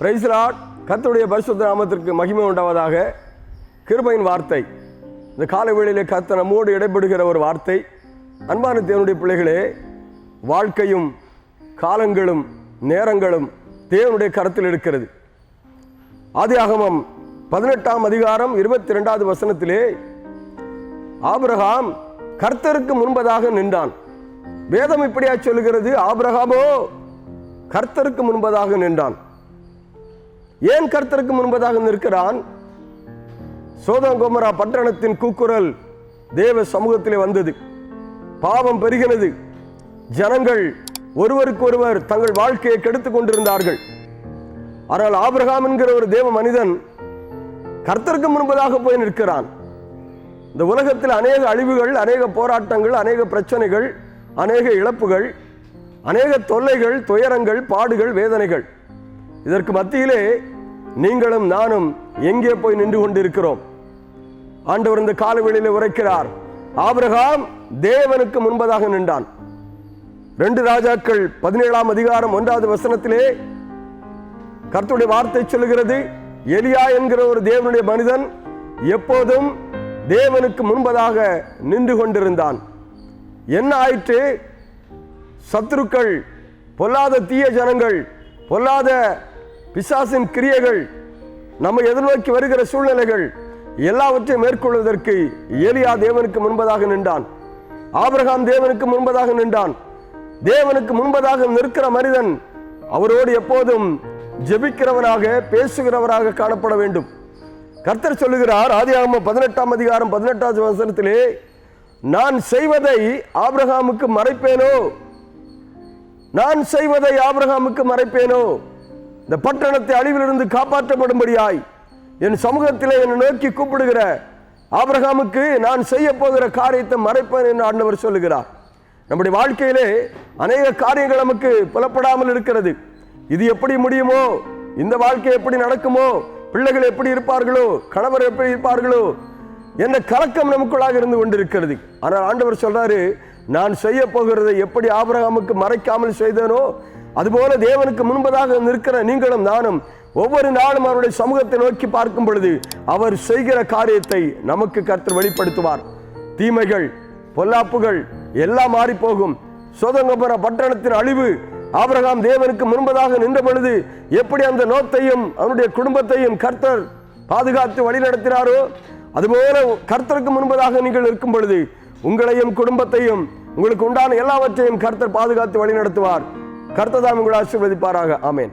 பிரைஸ்லாட் கர்த்தருடைய பரிசுத்த நாமத்திற்கு மகிமை உண்டாவதாக. கிருபையின் வார்த்தை. இந்த காலை வேளையிலே கர்த்தர் நம்மோடு இடைப்படுகிற ஒரு வார்த்தை. அன்பான தேவனுடைய பிள்ளைகளே வாழ்க்கையும் காலங்களும் நேரங்களும் தேவனுடைய கரத்தில் இருக்கிறது. ஆதியாகமம் பதினெட்டாம் அதிகாரம் இருபத்தி ரெண்டாவது வசனத்திலே ஆபிரகாம் கர்த்தருக்கு முன்பதாக நின்றான். வேதம் இப்படியா சொல்லுகிறது? ஆபிரகாமோ கர்த்தருக்கு முன்பதாக நின்றான். ஏன் கர்த்தருக்கு முன்பதாக நிற்கிறான்? சோதங்கோமரா பட்டணத்தின் கூக்குரல் தேவ சமூகத்திலே வந்தது. பாவம் பெருகினது. ஜனங்கள் ஒருவருக்கொருவர் தங்கள் வாழ்க்கையை கெடுத்துக் கொண்டிருந்தார்கள். ஆனால் ஆபிரகாம் என்கிற ஒரு தேவ மனிதன் கர்த்தருக்கு முன்பதாக போய் நிற்கிறான். இந்த உலகத்தில் அநேக அழிவுகள் அநேக போராட்டங்கள் அநேக பிரச்சனைகள் அநேக இழப்புகள் அநேக தொல்லைகள் துயரங்கள் பாடுகள் வேதனைகள். இதற்கு மத்தியிலே நீங்களும் நானும் எங்கே போய் நின்று கொண்டிருக்கிறோம்? ஆண்டவர் இந்த காலவெளியில் உரைக்கிறார் ஆபிரகாம் தேவனுக்கு முன்பதாக நின்றான். ரெண்டு ராஜாக்கள் பதினேழாம் அதிகாரம் ஒன்றாவது வசனத்திலே கர்த்தருடைய வார்த்தை சொல்லுகிறது எலியா என்கிற ஒரு தேவனுடைய மனிதன் எப்போதும் தேவனுக்கு முன்பதாக நின்று கொண்டிருந்தான். என்ன ஆயிற்று? சத்துருக்கள் பொல்லாத தீய ஜனங்கள் பொல்லாத பிசாசின் கிரியைகள் நம்ம எதிர்நோக்கி வருகிற சூழ்நிலைகள் எல்லாவற்றையும் மேற்கொள்வதற்கு ஏலியா தேவனுக்கு முன்பதாக நின்றான். ஆபிரகாம் தேவனுக்கு முன்பதாக நின்றான். தேவனுக்கு முன்பதாக நிற்கிற மனிதன் அவரோடு எப்போதும் ஜெபிக்கிறவனாக பேசுகிறவராக காணப்பட வேண்டும். கர்த்தர் சொல்லுகிறார் ஆதியாகம பதினெட்டாம் அதிகாரம் பதினெட்டாவது வசனத்திலே நான் செய்வதை ஆபிரகாமுக்கு மறைப்பேனோ? நான் செய்வதை ஆபிரகாமுக்கு மறைப்பேனோ? இந்த பட்டணத்தை அழிவிலிருந்து காப்பாற்றப்படும்படியாய் என் சமூகத்தில் என்னை நோக்கி கூப்பிடுகிற ஆபிரகாமுக்கு நான் செய்ய போகிற காரியத்தை மறைப்பேன் என்று ஆண்டவர் சொல்லுகிறார். நம்முடைய வாழ்க்கையிலே அநேக காரியங்கள் நமக்கு புலப்படாமல் இருக்கிறது. இது எப்படி முடியுமோ இந்த வாழ்க்கை எப்படி நடக்குமோ பிள்ளைகள் எப்படி இருப்பார்களோ கணவர் எப்படி இருப்பார்களோ என்ற கலக்கம் நமக்குள்ளாக இருந்து கொண்டிருக்கிறது. ஆனால் ஆண்டவர் சொல்றாரு நான் செய்ய போகிறதை எப்படி ஆபிரகாமுக்கு மறைக்காமல் செய்தேனோ அதுபோல தேவனுக்கு முன்பதாக நிற்கிற நீங்களும் நானும் ஒவ்வொரு நாளும் அவருடைய சமூகத்தை நோக்கி பார்க்கும் பொழுது அவர் செய்கிற காரியத்தை நமக்கு கர்த்தர் வெளிப்படுத்துவார். தீமைகள் பொல்லாப்புகள் எல்லாம் மாறி போகும் சோதங்கபுர பட்டணத்தின் அழிவு ஆபரகாம் தேவனுக்கு முன்பதாக நின்ற பொழுது எப்படி அந்த நோத்தையும் அவனுடைய குடும்பத்தையும் கர்த்தர் பாதுகாத்து வழிநடத்தினாரோ அதுபோல கர்த்தருக்கு முன்பதாக நீங்கள் இருக்கும் பொழுது உங்களையும் குடும்பத்தையும் உங்களுக்கு உண்டான எல்லாவற்றையும் கர்த்தர் பாதுகாத்து வழிநடத்துவார். கர்த்ததாம் உங்களை ஆசீர்வதிப்பாராக. ஆமேன்.